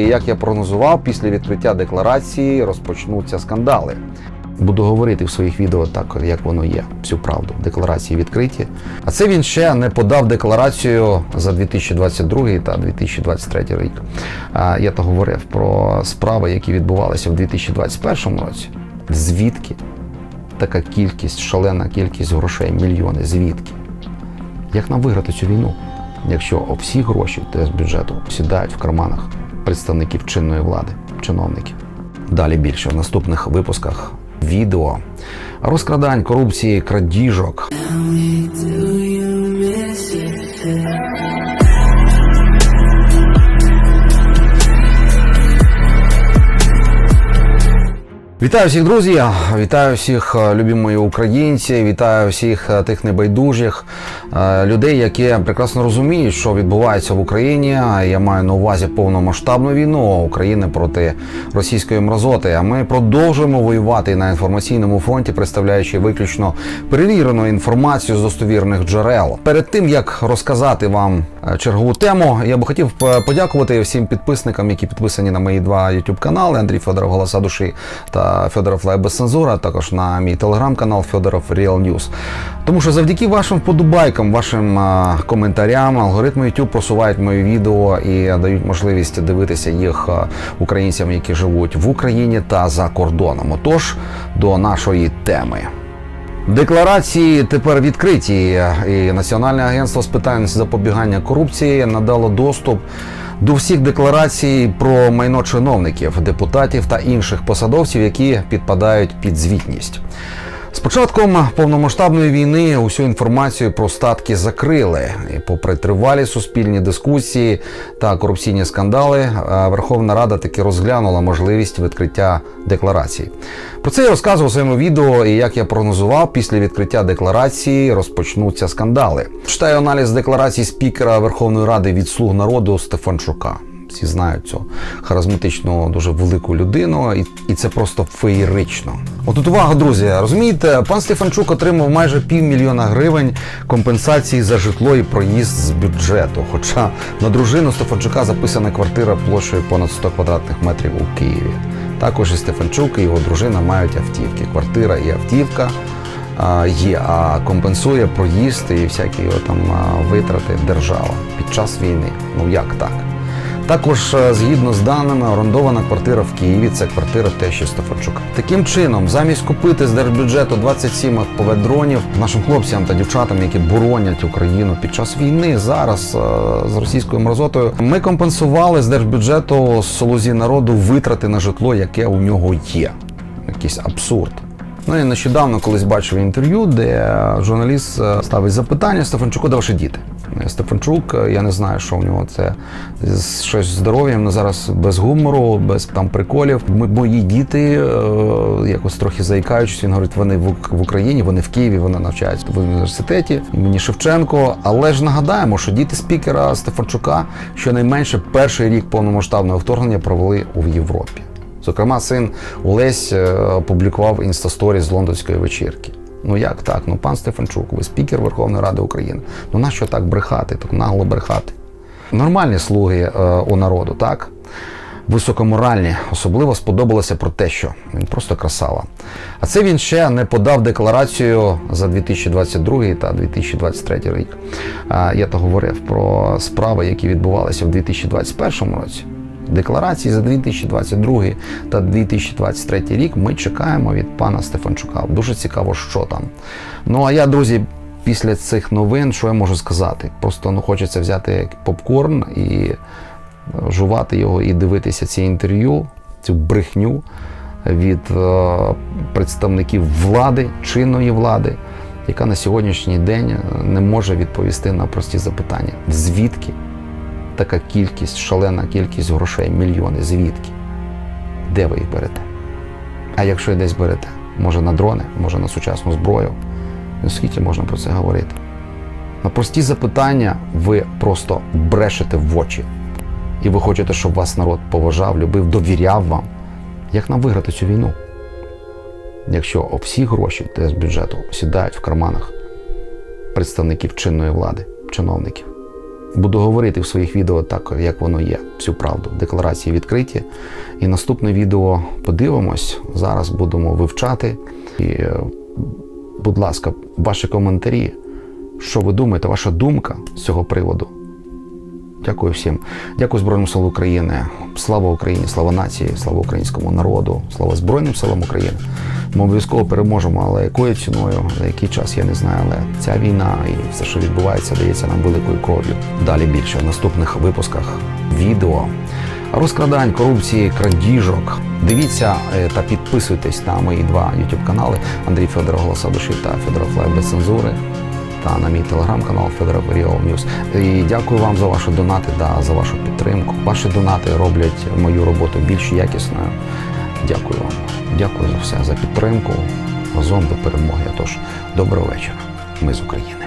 І як я прогнозував, після відкриття декларації розпочнуться скандали. Буду говорити в своїх відео так, як воно є, всю правду. Декларації відкриті. А це він ще не подав декларацію за 2022 та 2023 рік. Я то говорив про справи, які відбувалися в 2021 році. Звідки така кількість, шалена кількість грошей, мільйони? Звідки? Як нам виграти цю війну, якщо всі гроші з бюджету сідають в карманах представників чинної влади, чиновників? Далі більше в наступних випусках відео розкрадань, корупції, крадіжок. Вітаю всіх, друзі! Вітаю всіх е, любі мої українці, вітаю всіх е, тих небайдужих е, людей, які прекрасно розуміють, що відбувається в Україні. Я маю на увазі повномасштабну війну України проти російської мразоти. А ми продовжуємо воювати на інформаційному фронті, представляючи виключно перевірену інформацію з достовірних джерел. Перед тим як розказати вам чергову тему, я би хотів е, подякувати всім підписникам, які підписані на мої два YouTube канали Андрій Федоров Голоса душі та Федоров Лайв без цензури, а також на мій телеграм-канал Федоров Real News. Тому що завдяки вашим вподобайкам, вашим коментарям, алгоритми YouTube просувають мої відео і дають можливість дивитися їх українцям, які живуть в Україні та за кордоном. Отож, до нашої теми. Декларації тепер відкриті, і Національне агентство з питань запобігання корупції надало доступ до всіх декларацій про майно чиновників, депутатів та інших посадовців, які підпадають під звітність. З початком повномасштабної війни усю інформацію про статки закрили. І попри тривалі суспільні дискусії та корупційні скандали, е, Верховна Рада таки розглянула можливість відкриття декларацій. Про це я розказував у своєму відео, і як я прогнозував, після відкриття декларації розпочнуться скандали. Читаю аналіз декларації спікера Верховної Ради від слуг народу Стефанчука. Всі знають цю харизматичну, дуже велику людину, і, і це просто феєрично. От тут увага, друзі, розумієте, пан Стефанчук отримав майже півмільйона гривень компенсації за житло і проїзд з бюджету. Хоча на дружину Стефанчука записана квартира площею понад 100 квадратних метрів у Києві. Також і Стефанчук і його дружина мають автівки. Квартира і автівка є, а компенсує проїзд і всякі там витрати держава під час війни. Ну як так? Також, е, згідно з даними, орендована квартира в Києві це квартира тещі Стефанчука. Таким чином, замість купити з держбюджету 27 FPV-дронів нашим хлопцям та дівчатам, які боронять Україну під час війни зараз е, з російською мразотою, ми компенсували з держбюджету солузі народу витрати на житло, яке у нього є. Якийсь абсурд. Ну і нещодавно колись бачив інтерв'ю, де журналіст е, ставить запитання Стефанчуку, де ваші діти? Стефанчук, е, я не знаю, що в нього це щось з здоров'ям, ну, зараз без гумору, без там приколів. М- Мої діти, е, якось трохи заїкаючись, він говорить, вони в, в Україні, вони в Києві, вони навчаються в університеті імені Шевченко. Але ж нагадаємо, що діти спікера Стефанчука щонайменше перший рік повномасштабного вторгнення провели у Європі. Зокрема, син Олесь е, опублікував інстасторі з лондонської вечірки. Ну як так? Ну пан Стефанчук, ви спікер Верховної Ради України. Ну нащо так брехати, так нагло брехати? Нормальні слуги е, у народу, так? Високоморальні, особливо сподобалося про те, що він просто красава. А це він ще не подав декларацію за 2022 та 2023 рік. А, Я то говорив про справи, які відбувалися в 2021 році. Декларації за 2022 та 2023 рік ми чекаємо від пана Стефанчука. Дуже цікаво, що там. Ну а я, друзі, після цих новин, що я можу сказати? Просто ну хочеться взяти попкорн і е, жувати його і дивитися ці інтерв'ю, цю брехню від е, представників влади, чинної влади, яка на сьогоднішній день е, не може відповісти на прості запитання: звідки така кількість, шалена кількість грошей, мільйони, звідки? Де ви їх берете? А якщо і десь берете, може на дрони, може на сучасну зброю. Ну, скільки можна про це говорити? На прості запитання ви просто брешете в очі. І ви хочете, щоб вас народ поважав, любив, довіряв вам. Як нам виграти цю війну? Якщо всі гроші з бюджету сідають в карманах представників чинної влади, чиновників. Буду говорити в своїх відео так, як воно є, всю правду. Декларації відкриті. І наступне відео подивимось. Зараз будемо вивчати. І, е, будь ласка, ваші коментарі. Що ви думаєте, ваша думка з цього приводу? Дякую всім. Дякую Збройним силам України. Слава Україні, слава нації, слава українському народу, слава Збройним силам України. Ми обов'язково переможемо, але якою ціною, за який час я не знаю. Але ця війна і все, що відбувається, дається нам великою кров'ю. Далі більше в наступних випусках відео. Розкрадань, корупції, крадіжок. Дивіться е, та підписуйтесь на мої два YouTube канали Андрій Федоров Голоса душі та Федоров Лайв без цензури та на мій телеграм-канал Федоров Real Ньюс. І дякую вам за ваші донати та за вашу підтримку. Ваші донати роблять мою роботу більш якісною. Дякую вам. Дякую за все, за підтримку. Разом до перемоги. Тож, доброго вечора. Ми з України.